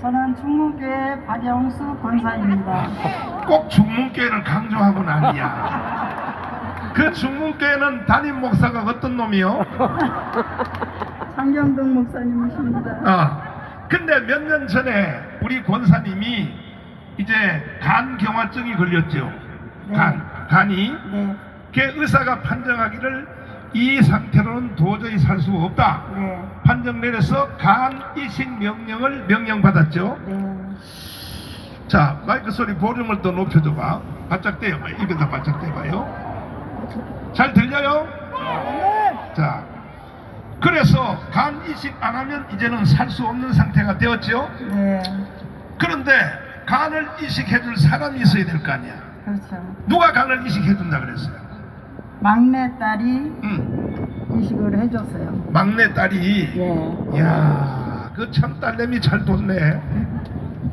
저는 중문교회 박영수 권사입니다. 꼭 중문교회를 강조하고는 아니야. 그 중문교회는 담임 목사가 어떤 놈이요? 장경동 목사님이십니다. 아, 근데 몇 년 전에 우리 권사님이 이제 간 경화증이 걸렸죠. 네. 간, 간이. 네, 그 의사가 판정하기를 이 상태로는 도저히 살 수가 없다. 네, 판정 내려서 간 이식 명령을 명령받았죠. 네. 자, 마이크 소리 볼륨을 더 높여줘봐. 바짝 떼어봐. 입에다 바짝 떼봐요. 잘 들려요? 자, 그래서 간 이식 안 하면 이제는 살 수 없는 상태가 되었죠. 네, 그런데 간을 이식해줄 사람이 있어야 될 거 아니야. 그렇죠. 누가 간을 이식해준다 그랬어요? 막내 딸이 응. 이식을 해줬어요. 막내 딸이 예. 이야, 그 참 딸내미 잘 뒀네.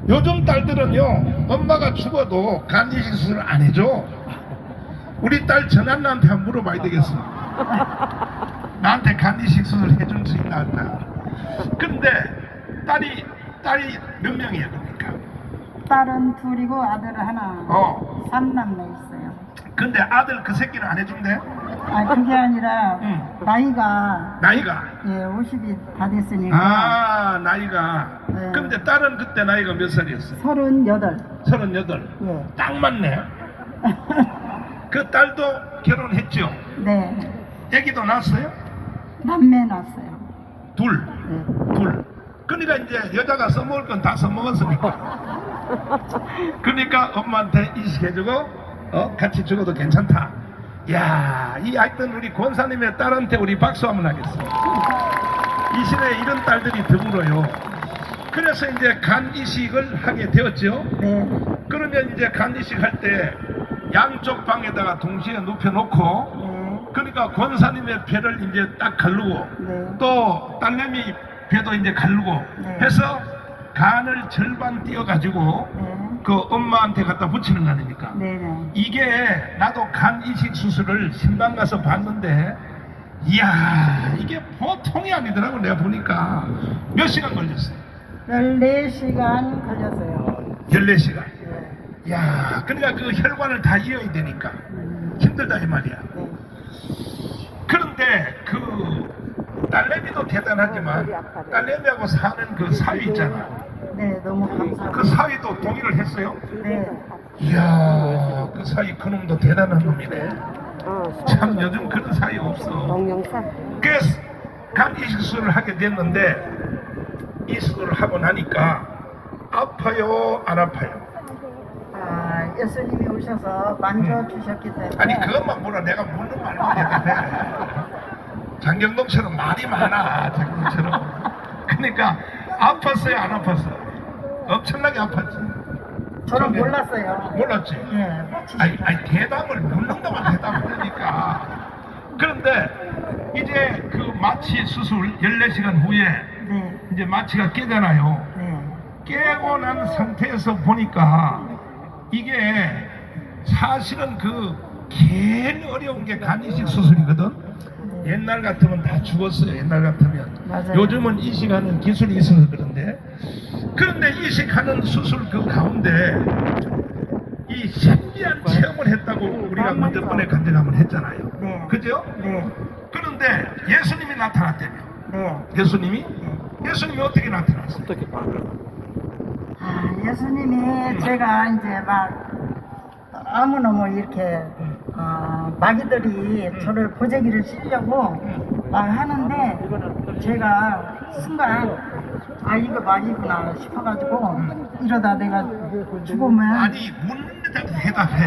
요즘 딸들은요, 엄마가 죽어도 간 이식 수술 안 해줘. 우리 딸 전한나한테 한번 물어봐야 되겠어. 나한테 간 이식 수술 해줄 수 있나 없나. 근데 딸이 딸이 몇 명이야 그러니까. 딸은 둘이고 아들 하나. 어. 삼남매 있어요. 근데 아들 그 새끼는 안 해준대. 아 그게 아니라 응. 나이가 나이가. 예 50이 다 됐으니까 아 나이가. 네. 근데 딸은 그때 나이가 몇 살이었어? 서른여덟. 서른여덟. 예. 딱 맞네. 그 딸도 결혼했죠. 네. 애기도 낳았어요? 남매 낳았어요. 둘, 네. 둘. 그러니까 이제 여자가 써먹을 건 다 써먹었으니까. 그러니까 엄마한테 이식해주고 어? 같이 죽어도 괜찮다. 야, 이 하여튼 우리 권사님의 딸한테 우리 박수 한번 하겠습니다. 이 시대에 이런 딸들이 드물어요. 그래서 이제 간 이식을 하게 되었죠. 네. 그러면 이제 간 이식 할 때 양쪽 방에다가 동시에 눕혀놓고 네. 그러니까 권사님의 배를 이제 딱 가르고 네. 또 딸내미 배도 이제 가르고 네. 해서 간을 절반 띄어가지고 네. 그 엄마한테 갖다 붙이는 거 아닙니까? 네네. 이게 나도 간 이식 수술을 신방 가서 봤는데 이야 이게 보통이 아니더라고 내가 보니까 몇 시간 걸렸어요? 14시간 걸렸어요. 14시간 네. 야 그러니까 그 혈관을 다 이어야 되니까 음, 힘들다 이 말이야 네. 그런데 그 딸내미도 대단하지만 딸내미하고 사는 그 사위 있잖아 네, 너무 감사합니다. 그 사위도 동의를 했어요? 네. 이야 그 사위 그놈도 대단한 놈이네 어, 참 요즘 그런 사위 없어 동영상. 그래서 간 이식 수술을 하게 됐는데 이 수술을 하고 나니까 아파요 안 아파요? 아, 예수님이 오셔서 만져주셨기 때문에. 아니 그것만 물어 내가 묻는 말만 해도 돼 장경동처럼 말이 많아 장경동처럼 그러니까 아팠어요 안 아팠어? 엄청나게 아팠지 저는 몰랐어요. 몰랐지? 예. 아니, 아니 대답을 묻는다만 대답하니까 그런데 이제 그 마취 수술 14시간 후에 네. 이제 마취가 깨잖아요 네. 깨고 난 상태에서 보니까 이게 사실은 그 제일 어려운 게 간이식 수술이거든. 네. 옛날 같으면 다 죽었어요. 옛날 같으면. 맞아요. 요즘은 이식하는 기술이 있어서 그런데. 그런데 이식하는 수술 그 가운데 이 신비한 체험을 했다고 우리가 먼저 번에 간증함을 했잖아요. 네. 그죠? 네. 그런데 예수님이 나타났다며. 네. 예수님이? 예수님이 어떻게 나타났어요? 아, 예수님이 제가 이제 막 아무나 뭐 이렇게 어, 마귀들이 저를 보재기를 씌려고 막 하는데 제가 순간 아 이거 마귀구나 싶어가지고 이러다 내가 죽으면 아니 묻는 데도 대답해.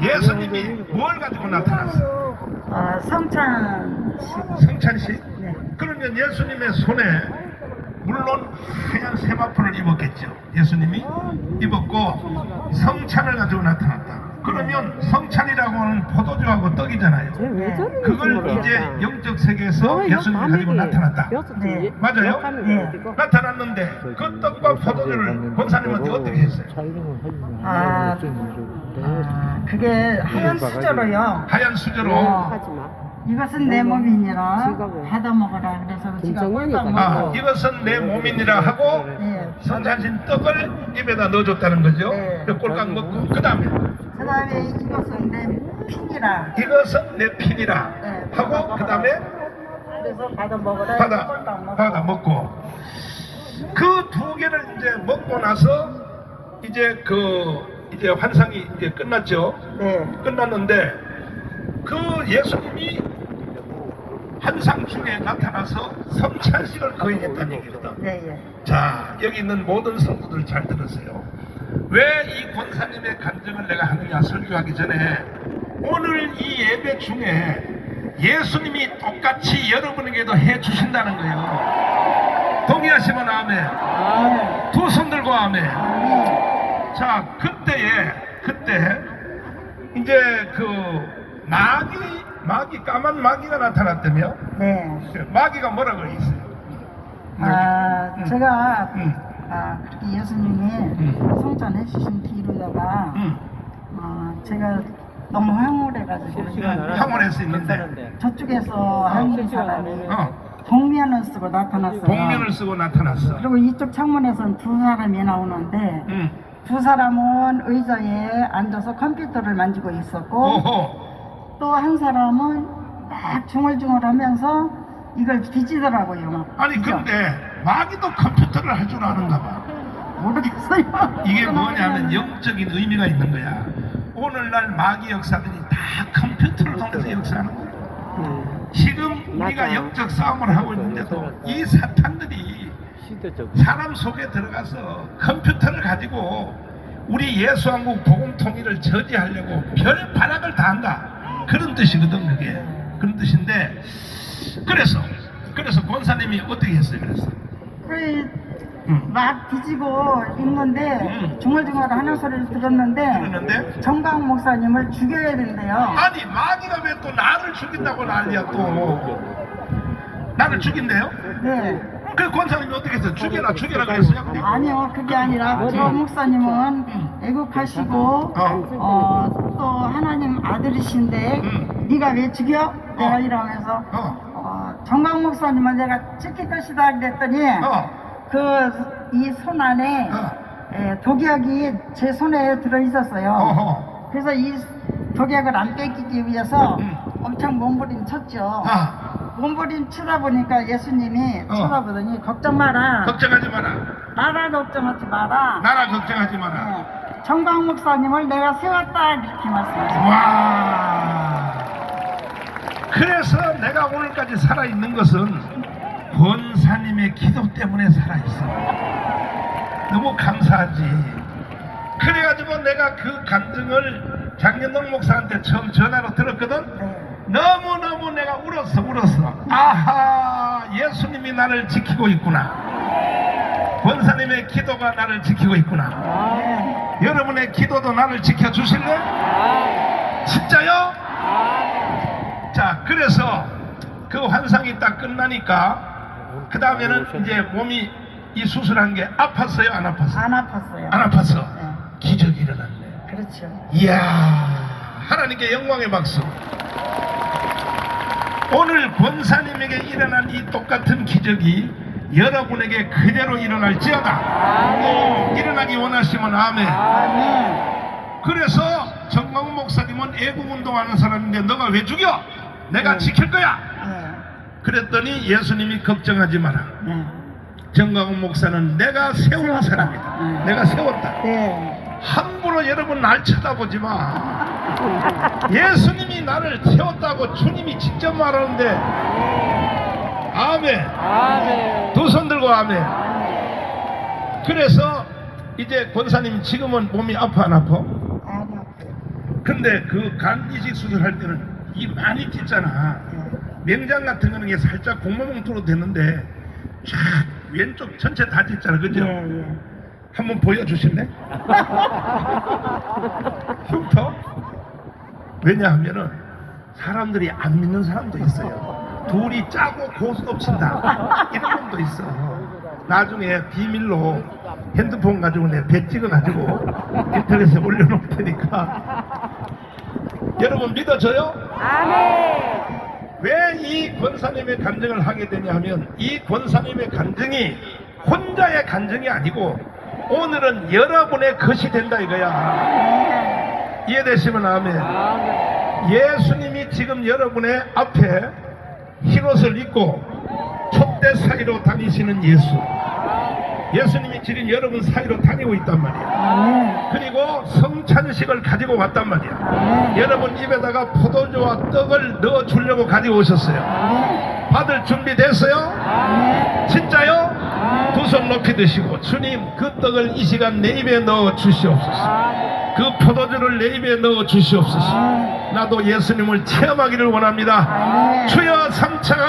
예수님이 뭘 가지고 나타났어? 아, 성찬식 성찬식? 네. 그러면 예수님의 손에 물론 하얀 세마포를 입었겠죠. 예수님이 입었고 성찬을 가지고 나타났다. 그러면 성찬이라고 하는 포도주하고 떡이잖아요. 저러는지 그걸. 이제 영적 세계에서 예수님이 가지고 나타났다. 네. 맞아요? 네. 나타났는데 그 떡과 포도주를 권사님한테 어떻게 했어요? 아, 아 그게 하얀 수저로요 하얀 수저로 어. 마. 이것은 내 몸이니라 지갑을. 받아 먹어라 그래서 지가. 아, 이것은 내 몸이니라 하고 성찬신 떡을 입에다 넣어줬다는 거죠. 네. 그 꼴깍 먹고 그 다음에 그 다음에 이것은 내 핀이라. 이것은 내 핀이라 네. 하고 그 다음에 그래서 받아 먹으라. 받아 먹고. 받아 먹고 그 두 개를 이제 먹고 나서 이제 그 이제 환상이 이제 끝났죠. 네. 끝났는데 그 예수님이 환상 중에 나타나서 성찬식을 거행했다는 얘기거든. 네, 예. 자 여기 있는 모든 성도들 잘 들으세요. 왜 이 권사님의 간증을 내가 하느냐 설교하기 전에 오늘 이 예배 중에 예수님이 똑같이 여러분에게도 해 주신다는 거예요. 동의하시면 아멘. 아, 두손 들고 아멘. 네. 자 그때에 그때 이제 그 마귀 마귀 까만 마귀가 나타났다며 네. 그 마귀가 뭐라고 했어요? 아, 음. 제가 음. 아, 그렇게 예수님이 음. 성찬해 주신 뒤로다가 응. 아, 제가 너무 황홀해가지고 황홀해서 있는데 저쪽에서 한 실시간 사람이 어 복면을 쓰고 나타났어요. 복면을 쓰고 나타났어. 그리고 이쪽 창문에서는 두 사람이 나오는데 응. 두 사람은 의자에 앉아서 컴퓨터를 만지고 있었고 오호. 또 한 사람은 막 중얼중얼하면서 이걸 뒤지더라고요. 막. 아니 그죠? 근데 마귀도 컴퓨터를 할 줄 아는가 봐. 모르겠어요. 이게 뭐냐면 영적인 의미가 있는 거야. 오늘날 마귀 역사들이 다 컴퓨터를 통해서 역사하는 거야. 지금 우리가. 영적 싸움을 하고 있는데도 이 사탄들이 사람 속에 들어가서 컴퓨터를 가지고 우리 예수왕국 복음 통일을 저지하려고 별 발악을 다 한다. 그런 뜻이거든 그게. 그런 뜻인데 그래서 그래서 권사님이 어떻게 했어요? 그래서 그래, 음. 막 뒤지고 있는데 음. 중얼중얼 하는 소리를 들었는데 그러는데 정강 목사님을 죽여야 된대요. 아니 마귀가 왜 또 나를 죽인다고 난리야 또 나를 죽인대요? 네. 그 권사님이 어떻게 했어요? 죽여라 죽여라 그랬어요? 아니요, 그게 아니라 저 목사님은 애국하시고 어. 어, 또 아들이신데 음. 네가 왜 죽여? 내가 어. 이러면서 어. 어, 정강 목사님은 내가 지킬 것이다 그랬더니 어. 그이 손 안에 어. 에, 독약이 제 손에 들어 있었어요. 어허. 그래서 이 독약을 안 뺏기기 위해서 음. 엄청 몸부림 쳤죠. 아, 몸부림 치다 보니까 예수님이 어. 쳐다보더니 걱정 마라. 걱정하지 마라. 나라 걱정하지 마라. 나라 걱정하지 마라. 어, 정강 목사님을 내가 세웠다 이렇게 말씀하셨어요. 와. 그래서 내가 오늘까지 살아 있는 것은 권사님의 기도 때문에 살아 있어. 너무 감사하지. 그래가지고 내가 그 간증을 장현동 목사한테 처음 전화로 들었거든. 네. 너무너무 내가 울었어, 울었어. 아하, 예수님이 나를 지키고 있구나. 권사님의 기도가 나를 지키고 있구나. 네. 여러분의 기도도 나를 지켜주실래? 진짜요? 자, 그래서 그 환상이 딱 끝나니까 그 다음에는 이제 몸이 이 수술한 게 아팠어요? 안 아팠어요? 안 아팠어요. 안 아팠어. 네. 기적이 일어났네. 그렇죠. 이야, 하나님께 영광의 박수. 오늘 권사님에게 일어난 이 똑같은 기적이 여러분에게 그대로 일어날지어다. 일어나기 원하시면 아멘. 아멘. 그래서 정광훈 목사님은 애국 운동하는 사람인데 너가 왜 죽여? 내가 지킬 거야. 네. 그랬더니 예수님이 걱정하지 마라. 네. 정광훈 목사는 내가 세운. 사람이다. 네. 내가 세웠다. 네. 함부로 여러분 날 쳐다보지 마. 예수님이 나를 세웠다고 주님이 직접 말하는데 아멘. 아멘. 두 손 들고 아멘. 그래서 이제 권사님 지금은 몸이 아파 안 아파? 안 아파요. 근데 그 간 이식 수술할 때는 이 많이 찢잖아. 네. 명장 같은 거는 게 살짝 공모뭉토로 됐는데 쫙 왼쪽 전체 다 찢잖아. 그죠? 예, 예. 한번 보여주실래? 흉터? 왜냐하면은 사람들이 안 믿는 사람도 있어요. 둘이 짜고 고스톱 친다. 이런 놈도 있어. 나중에 비밀로 핸드폰 가지고 내 배 찍어가지고 인터넷에 올려놓을 테니까 여러분 믿어져요? 왜이 권사님의 간증을 하게 되냐 하면 이 권사님의 간증이 혼자의 간증이 아니고 오늘은 여러분의 것이 된다 이거야. 네. 이해되시면 아멘. 예수님이 지금 여러분의 앞에 흰옷을 입고 촛대 사이로 다니시는 예수. 예수님이 지금 여러분 사이로 다니고 있단 말이야. 그리고 성찬식을 가지고 왔단 말이야. 네. 여러분 입에다가 포도주와 떡을 넣어 주려고 가지고 오셨어요. 네. 받을 준비 됐어요? 네. 진짜요? 두 손 높이 드시고 주님 그 떡을 이 시간 내 입에 넣어 주시옵소서. 그 포도주를 내 입에 넣어 주시옵소서. 나도 예수님을 체험하기를 원합니다. 주여 삼차가